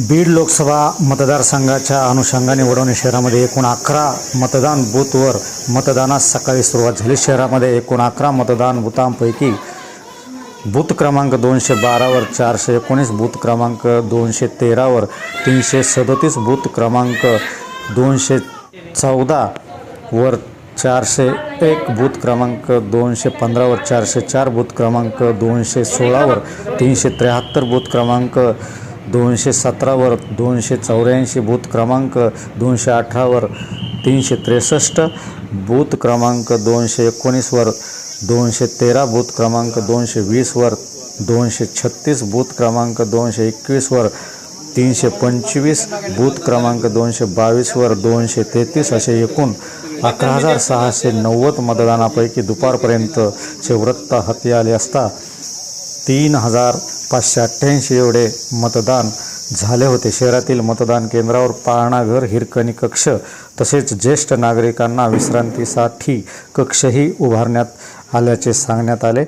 बीड लोकसभा मतदारसंघाच्या अनुषंगाने वडवणी शहरामध्ये एकूण अकरा मतदान बूथवर मतदानास सकाळी सुरुवात झाली. शहरामध्ये एकूण अकरा मतदान बूथांपैकी बूथ क्रमांक दोनशे बारावर चारशे एकोणीस बूथ क्रमांक दोनशे तेरावर तीनशे सदतीस बूथ क्रमांक दोनशे चौदा वर चारशे एक बूथ क्रमांक दोनशे पंधरावर चारशे चार बूथ क्रमांक दोनशे सोळावर तीनशे त्र्याहत्तर बूथ क्रमांक दोनशे सतरावर दोनशे चौऱ्याऐंशी बूथ क्रमांक दोनशे अठरावर तीनशे त्रेसष्ट बूथ क्रमांक दोनशे एकोणीसवर दोनशे तेरा बूथ क्रमांक दोनशे वीसवर दोनशे छत्तीस बूथ क्रमांक दोनशे एकवीसवर तीनशे पंचवीस बूथ क्रमांक दोनशे बावीसवर दोनशे तेहतीस असे एकूण अकरा हजार सहाशे नव्वद मतदानापैकी दुपारपर्यंतचे वृत्त हाती आले असता तीन हजार पाचशे अठ्ठ्याऐंशी एवढे मतदान झाले होते. शहरातील मतदान केंद्रावर पाळणाघर हिरकणी कक्ष तसेच ज्येष्ठ नागरिकांना विश्रांतीसाठी कक्षही उभारण्यात आल्याचे सांगण्यात आले.